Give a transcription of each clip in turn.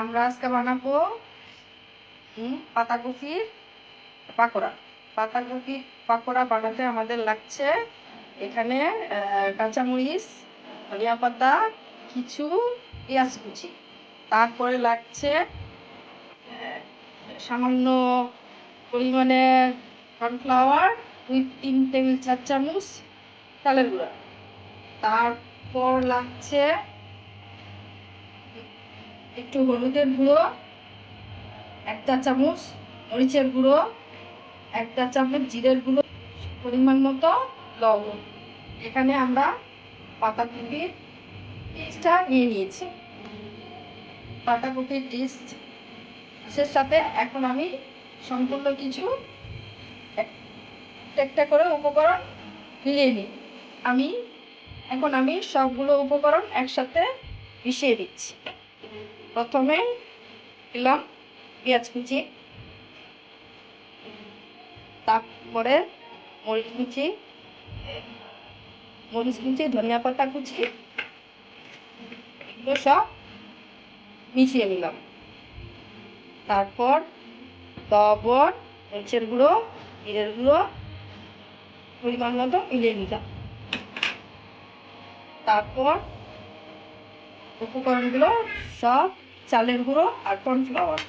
আমরা আজকে বানাবো পাতাকপির পাকোড়া। পাতাকপির পাকোড়া বানাতে আমাদের লাগছে এখানে কাঁচামরিচ, ধনিয়া পাতা, কিছু পেঁয়াজ কুচি। তারপরে লাগছে সামান্য পরিমাণে কর্নফ্লাওয়ার দুই তিন টেবিল চার চামচ চালের গুঁড়া। তারপর লাগছে একটু হলুদের গুঁড়ো একটা চামচ মরিচের গুঁড়ো একটা চামচ জিরের গুঁড়ো, পরিমাণ মতো লবণ। এখানে আমরা পাতাকপির পেস্টটা নিয়ে নিয়েছি। পাতাকপির পেস্ট এর সাথে এখন আমি সম্পূর্ণ কিছু এক- একটা করে উপকরণ মিলিয়ে নিই। আমি, এখন আমি সবগুলো উপকরণ একসাথে মিশিয়ে দিচ্ছি। প্রথমে দিলাম পেঁয়াজ কুচি, তারপরে মরিচ কুচি মরিচ কুচি, ধনিয়া পাতা কুচি, এগুলো সব মিশিয়ে নিলাম। তারপর লবণ, মরিচের গুঁড়ো, জিরের গুঁড়ো পরিমাণ মতো মিলিয়ে নিলাম। তারপর উপকরণগুলো সব চালের গুঁড়ো আর কর্নফ্লাওয়ার।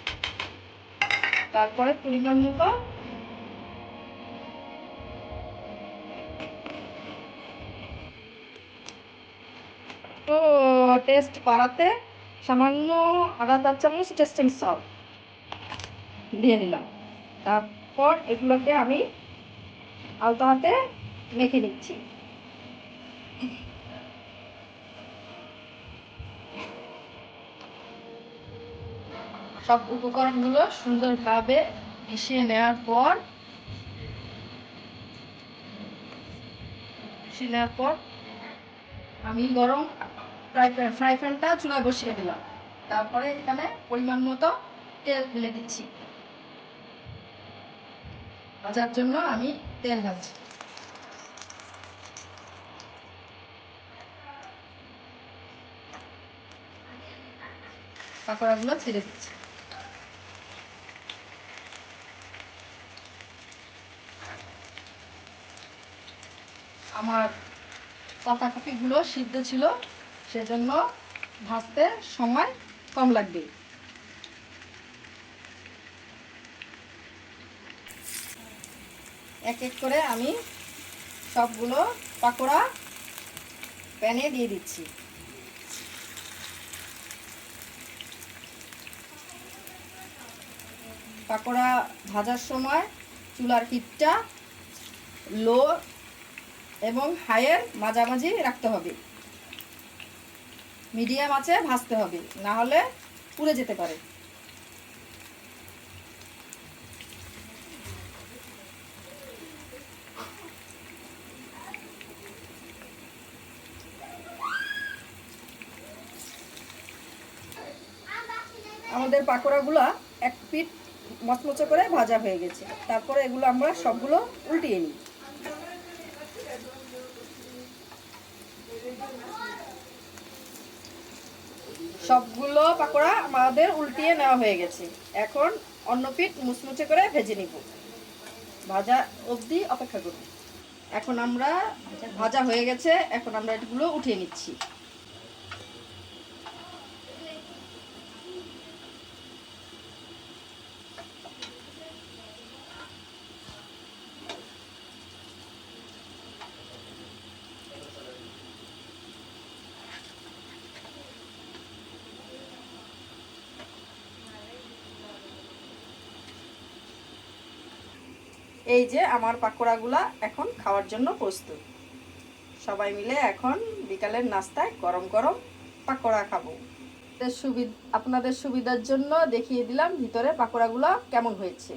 তারপরে পরিমাণ মতো তো টেস্ট বাড়াতে সামান্য আধা চার চামচ টেস্টিং সল্ট দিয়ে দিলাম। তারপর এগুলোকে আমি আলতো হাতে মেখে নিচ্ছি। সব উপকরণগুলো সুন্দরভাবে মিশিয়ে নেওয়ার পর, মিশিয়ে নেওয়ার পর আমি গরম ফ্রাই প্যান, ফ্রাই প্যানটা চুলায় বসিয়ে দিলাম। তারপরে এখানে পরিমাণ মতো তেল ঢেলে দিচ্ছি। ভাজার জন্য আমি তেল ঢালছি। পাকোড়াগুলো ছেড়ে দিচ্ছি। আমার পাতাকপিগুলো সিদ্ধ ছিল, সেজন্য ভাজতে সময় কম লাগবে। এক এক করে আমি সবগুলো পাকোড়া প্যানে দিয়ে দিচ্ছি। পাকোড়া ভাজার সময় চুলার হিটটা লো এবং হাইয়ের মাঝামাঝি রাখতে হবে। মিডিয়াম আছে, ভাজতে হবে, না হলে পুড়ে যেতে পারে। আমাদের পাকোড়াগুলো এক পিঠ মচমচে করে ভাজা হয়ে গেছে। তারপরে এগুলো আমরা সবগুলো উল্টিয়ে নিই। সবগুলো পাকোড়া আমাদের উল্টিয়ে নেওয়া হয়ে গেছে। এখন অন্য পিঠ মুচমুচে করে ভেজে নিব। ভাজা অবধি অপেক্ষা করব এখন আমরা, ভাজা হয়ে গেছে, এখন আমরা এগুলো উঠিয়ে নিচ্ছি। এই যে আমার পাকোড়াগুলা এখন খাওয়ার জন্য প্রস্তুত। সবাই মিলে এখন বিকালের নাস্তায় গরম গরম পাকোড়া খাব। আপনাদের সুবিধ আপনাদের সুবিধার জন্য দেখিয়ে দিলাম ভিতরে পাকোড়াগুলো কেমন হয়েছে।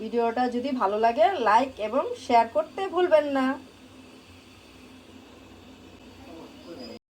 ভিডিওটা যদি ভালো লাগে, লাইক এবং শেয়ার করতে ভুলবেন না।